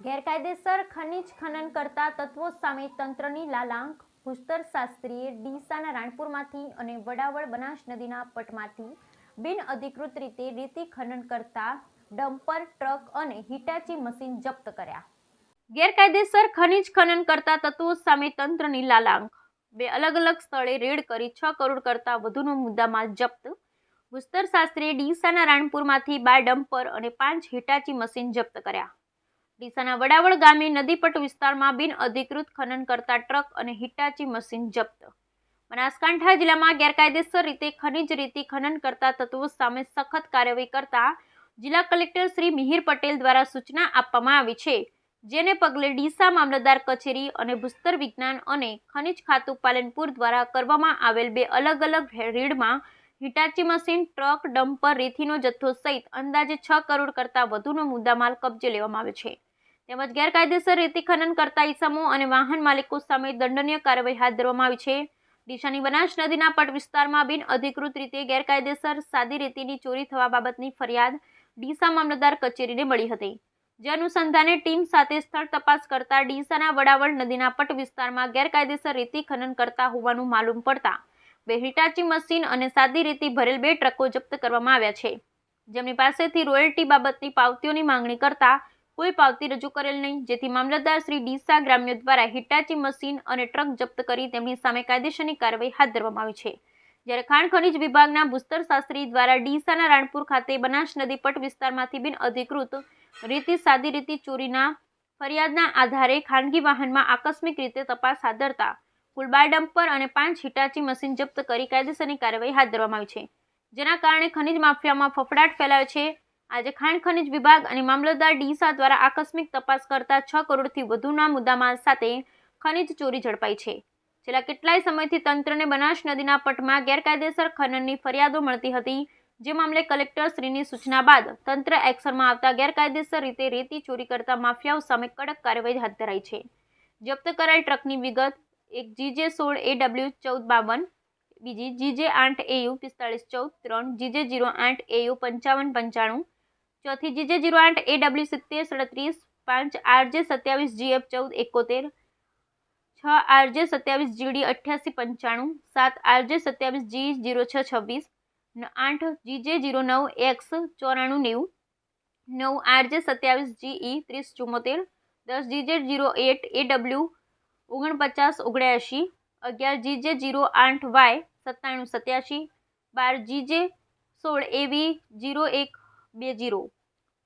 ગેરકાયદેસર ખનીજ ખનન કરતા તત્વો સામે તંત્રની લાલાંક. ભૂસ્તર શાસ્ત્રીએ ડીસાના રાણપુરમાંથી અને વડાવળ બનાસ નદીના પટમાંથી બિન અધિકૃત રીતે રેતી ખનન કરતા ડમ્પર, ટ્રક અને હિટાચી મશીન જપ્ત કર્યા. ગેરકાયદેસર ખનિજ ખનન કરતા તત્વો સામે તંત્રની લાલાંક. બે અલગ અલગ સ્થળે રેડ કરી છ કરોડ કરતા વધુનો મુદ્દામાલ જપ્ત. ભૂસ્તર શાસ્ત્રીએ ડીસાના રાણપુરમાંથી બાર ડમ્પર અને પાંચ હિટાચી મશીન જપ્ત કર્યા. ડીસાના વડાવળ ગામે નદીપટ વિસ્તારમાં બિન અધિકૃત ખનન કરતા ટ્રક અને હિટાચી મશીન જપ્ત. બનાસકાંઠા જિલ્લામાં ગેરકાયદેસર રીતે ખનીજ રીતે ખનન કરતા તત્વો સામે સખત કાર્યવાહી કરતા જિલ્લા કલેક્ટર શ્રી મિહિર પટેલ દ્વારા સૂચના આપવામાં આવી છે, જેને પગલે ડીસા મામલતદાર કચેરી અને ભૂસ્તર વિજ્ઞાન અને ખનિજ ખાતું પાલનપુર દ્વારા કરવામાં આવેલ બે અલગ અલગ રેડમાં હિટાચી મશીન, ટ્રક, ડમ્પર, રેતીનો જથ્થો સહિત અંદાજે છ કરોડ કરતાં વધુનો મુદ્દામાલ કબજે લેવામાં આવ્યો છે. તેમજ ગેરકાયદેસર રેતી ખનન કરતા ઈસમો અને વાહન માલિકો સામે દંડનીય કાર્યવાહી હાથ ધરવામાં આવી છે. ડીસાની બનાસ નદીના પટ વિસ્તારમાં બિન અધિકૃત રીતે ગેરકાયદેસર સાદી રેતીની ચોરી થવા બાબતની ફરિયાદ ડીસા મામલતદાર કચેરીને મળી હતી. જે અનુસંધાને ટીમ સાથે સ્થળ તપાસ કરતા ડીસાના વડાવળ નદીના પટ વિસ્તારમાં ગેરકાયદેસર રેતી ખનન કરતા હોવાનું માલુમ પડતા બે હિટાચી મશીન અને સાદી રેતી ભરેલ બે ટ્રકો જપ્ત કરવામાં આવ્યા છે. જેમની પાસેથી રોયલ્ટી બાબતની પાવતીઓની માંગણી કરતા કોઈ પાવતી રજૂ કરેલ નહીં. જેથી મામલતદાર શ્રી ડીસા ગ્રામ્ય દ્વારા હિટાચી મશીન અને ટ્રક જપ્ત કરી તેમની સામે કાયદેસરની કાર્યવાહી હાથ ધરવામાં આવી છે. જ્યારે ખાણ ખનીજ વિભાગના ભૂસ્તર શાસ્ત્રી દ્વારા ડીસાના રાણપુર ખાતે બનાસ નદી પટ વિસ્તારમાંથી બિન અધિકૃત રીતે સાદી રીતે ચોરીના ફરિયાદના આધારે ખાનગી વાહનમાં આકસ્મિક રીતે તપાસ હાથ ધરતા કુલ ડમ્પર અને પાંચ હિટાચી મશીન જપ્ત કરી કાયદેસરની કાર્યવાહી હાથ ધરવામાં આવી છે. જેના કારણે ખનીજ માફિયામાં ફફડાટ ફેલાયો છે. આજે ખાણ ખનીજ વિભાગ અને મામલતદાર ડીસા દ્વારા આકસ્મિક તપાસ કરતા છ કરોડથી વધુના મુદ્દામાલ સાથે ખનીજ ચોરી ઝડપાઈ છે. છેલ્લા કેટલાય સમયથી તંત્રને બનાસ નદીના પટમાં ગેરકાયદેસર ખનનની ફરિયાદો મળતી હતી, જે મામલે કલેક્ટર શ્રીની સૂચના બાદ તંત્ર એક્શનમાં આવતા ગેરકાયદેસર રીતે રેતી ચોરી કરતા માફિયાઓ સામે કડક કાર્યવાહી હાથ ધરાઈ છે. જપ્ત કરાયેલ ટ્રકની વિગત, એક જીજે સોળ એ ડબલ્યુ ચૌદ બાવન, બીજી જીજે આઠ એયુ પિસ્તાળીસ ચૌદ ત્રણ, જીજે જીરો આઠ એયુ પંચાવન પંચાણું ચોથી જીજે જીરો આઠ એ ડબલ્યુ સિત્તેર સડત્રીસ પાંચ આરજે સત્યાવીસ જીએફ ચૌદ એકોતેર છ આરજે સત્યાવીસ જીડી અઠ્યાસી પંચાણું સાત આરજે સત્યાવીસ જી જીરો છ છવ્વીસ આઠ જીજે જીરો નવ એક્સ ચોરાણું નેવું નવ આરજે સત્યાવીસ જીઈ ત્રીસ ચુમ્મોતેર દસ GJ zero eight A W ઓગણપચાસ ઓગણ્યાસી અગિયાર જીજે જીરો આઠ વાય સત્તાણું સત્યાસી બાર જીજે સોળ એવી જીરો એક બે જીરો.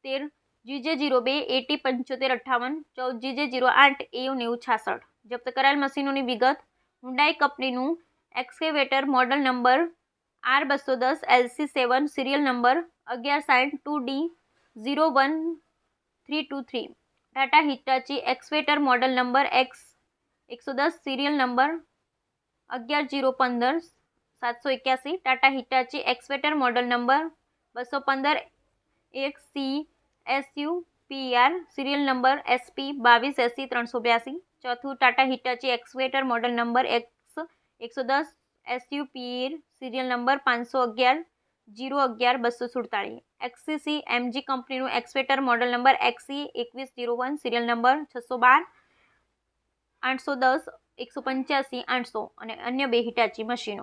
તેર, જીજે જીરો બે, એટી પંચોતેર અઠ્ઠાવન, ચૌદ જીજે જીરો આઠ, એયુ નેવું છાસઠ. જપ્ત કરાયેલ મશીનોની વિગત હુન્ડાઈ કંપનીનું એક્સકેવેટર મોડલ નંબર આર બસો દસ, એલસી સેવન, સિરિયલ નંબર અગિયાર સાઠ two D zero one, three two three. Tata Hitachi excavator model number X, એકસો દસ, સિરિયલ નંબર અગિયાર જીરો પંદર, સાતસો એક્યાસી. Tata Hitachi excavator model number બસો પંદર એક C SU PR serial number SP બાવીસ, એસી ત્રણસો બ્યાસી. ચોથું, Tata Hitachi excavator model number X, એકસો દસ એસયુ પીર સિરિયલ નંબર પાંચસો અગિયાર, જીરો અગિયાર, બસો સુડતાળીસ. એક્સીસી એમજી કંપનીનું એક્સવેટર મોડલ નંબર એક્સી એકવીસ, જીરો વન સિરિયલ નંબર છસો બાર, આઠસો દસ, એકસો પંચ્યાસી, આઠસો, અને અન્ય બે હિટાચી મશીનો.